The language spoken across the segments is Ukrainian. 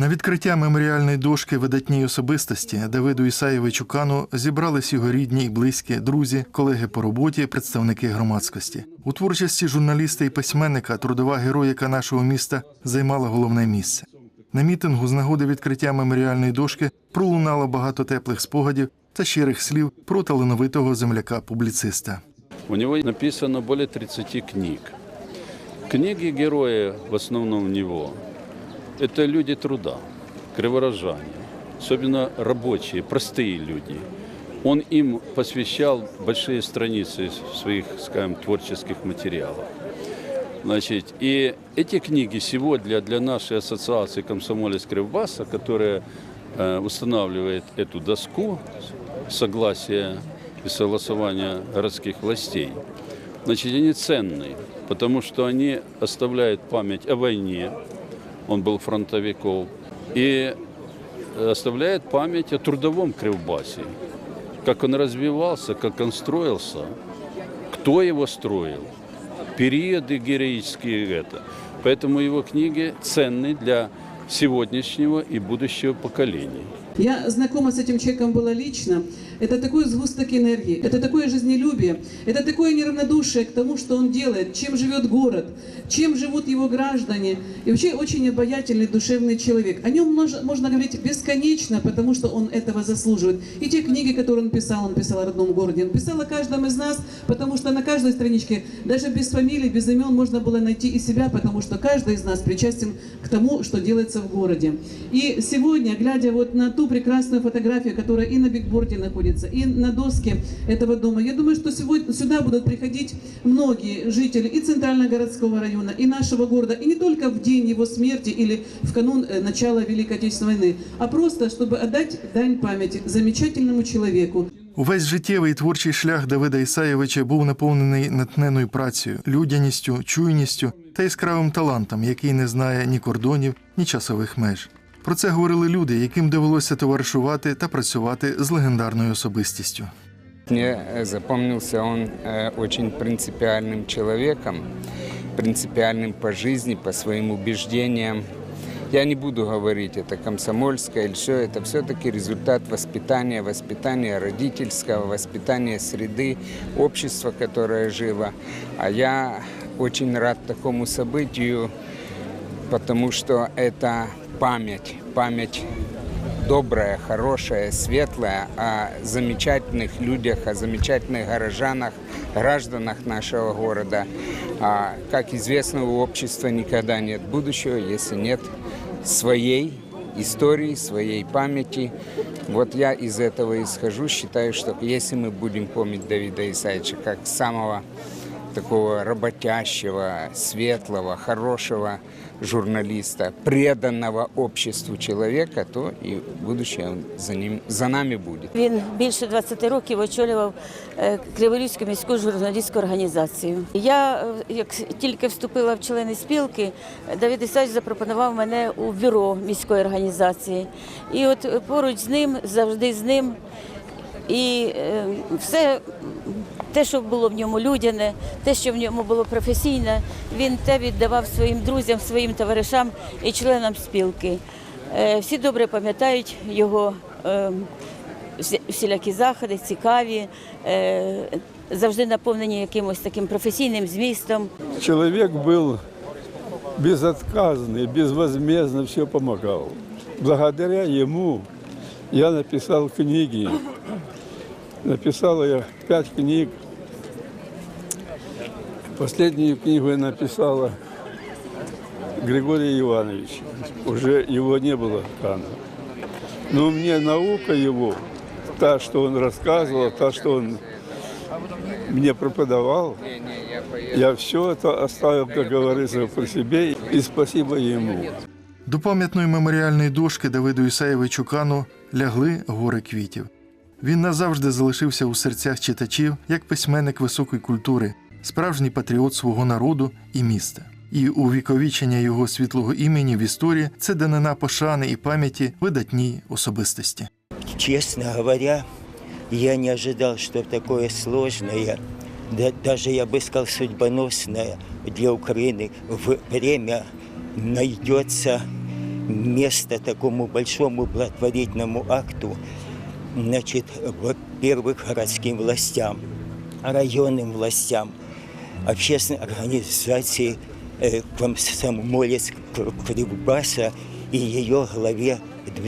На відкриття меморіальної дошки видатній особистості Давиду Ісаєвичу Кану зібрались його рідні і близькі, друзі, колеги по роботі, представники громадськості. У творчості журналіста і письменника трудова героїка нашого міста займала головне місце. На мітингу з нагоди відкриття меморіальної дошки пролунало багато теплих спогадів та щирих слів про талановитого земляка-публіциста. У него написано более 30 книг. Книги герои в основном у него – это люди труда, криворожане, особенно рабочие, простые люди. Он им посвящал большие страницы своих, скажем, творческих материалах. Значит, и эти книги сегодня для нашей ассоциации комсомолец Кривбаса, которая э, устанавливает эту доску согласия и согласования городских властей, значит, они ценные, потому что они оставляют память о войне, он был фронтовиком, и оставляет память о трудовом Кривбасе, как он развивался, как он строился, кто его строил, периоды героические это. Поэтому его книги ценны для сегодняшнего и будущего поколений. Я знакома с этим человеком была лично. Это такой сгусток энергии, это такое жизнелюбие, это такое неравнодушие к тому, что он делает, чем живет город, чем живут его граждане. И вообще очень обаятельный, душевный человек. О нем можно, можно говорить бесконечно, потому что он этого заслуживает. И те книги, которые он писал, он писал о родном городе, он писал о каждом из нас, потому что на каждой страничке, даже без фамилий, без имен, можно было найти и себя, потому что каждый из нас причастен к тому, что делается в городе. И сегодня, глядя вот на ту прекрасную фотографию, которая и на бигборде находится, и на доске этого дома, я думаю, что сегодня сюда будут приходить многие жители и Центрального городского района, и нашего города, и не только в день его смерти или в канун э, начала Великой Отечественной войны, а просто, чтобы отдать дань памяти замечательному человеку, Увесь життєвий і творчий шлях Давида Ісаєвича був наповнений натхненною працею, людяністю, чуйністю та яскравим талантом, який не знає ні кордонів, ні часових меж. Про це говорили люди, яким довелося товаришувати та працювати з легендарною особистістю. Мне э, запомнился он э, очень принципиальным человеком, принципиальным по жизни, по своим убеждениям. Я не буду говорить, это комсомольское или все, это все-таки результат воспитания, воспитания родительского, воспитания среды, общества, которое жило. А я очень рад такому событию, потому что это память, память добрая, хорошая, светлая о замечательных людях, о замечательных горожанах, гражданах нашего города. А, как известно, у общества никогда нет будущего, если нет своей истории, своей памяти. Вот я из этого исхожу, считаю, что если мы будем помнить Давида Исаевича как самого такого работящего, светлого, хорошего журналиста, преданного обществу человека, то и будущее за, ним, за нами будет. Він більше 20 років очолював е, Криворізьку міську журналістську організацію. Я, е, як тільки вступила в члени спілки, Давид Ісач запропонував мене у бюро міської організації. І от поруч з ним, завжди з ним. І е, все те, що було в ньому людяне, те, що в ньому було професійне, він те віддавав своїм друзям, своїм товаришам і членам спілки. Е, Всі добре пам'ятають його е, всілякі заходи, цікаві, е, завжди наповнені якимось таким професійним змістом. Человек был безотказный, безвозмездно все помогал. Благодаря ему я написал книги. Написал я пять книг. Последнюю книгу я написала Григорий Иванович. Уже его не было Кана. Но мне наука его, та, что он рассказывал, та, что он мне преподавал, я все это оставил, как говорится, при себе, и спасибо ему. До пам'ятної меморіальної дошки Давиду Ісаєвичу Кану лягли гори квітів. Він назавжди залишився у серцях читачів як письменник високої культури, справжній патріот свого народу і міста. І увіковічення його світлого імені в історії це данина пошани і пам'яті видатній особистості. Честно говоря, я не ожидал, что такое сложное, да- даже я бы сказал судьбоносное для Украины в время найдется место такому большому благотворительному акту, значит, во-первых, городским властям, районным властям, общественной организации э, комсомолец Кривбаса и ее главе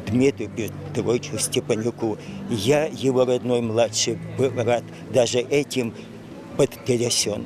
Дмитрию Петровичу Степанюку. Я, его родной младший брат, даже этим потрясен.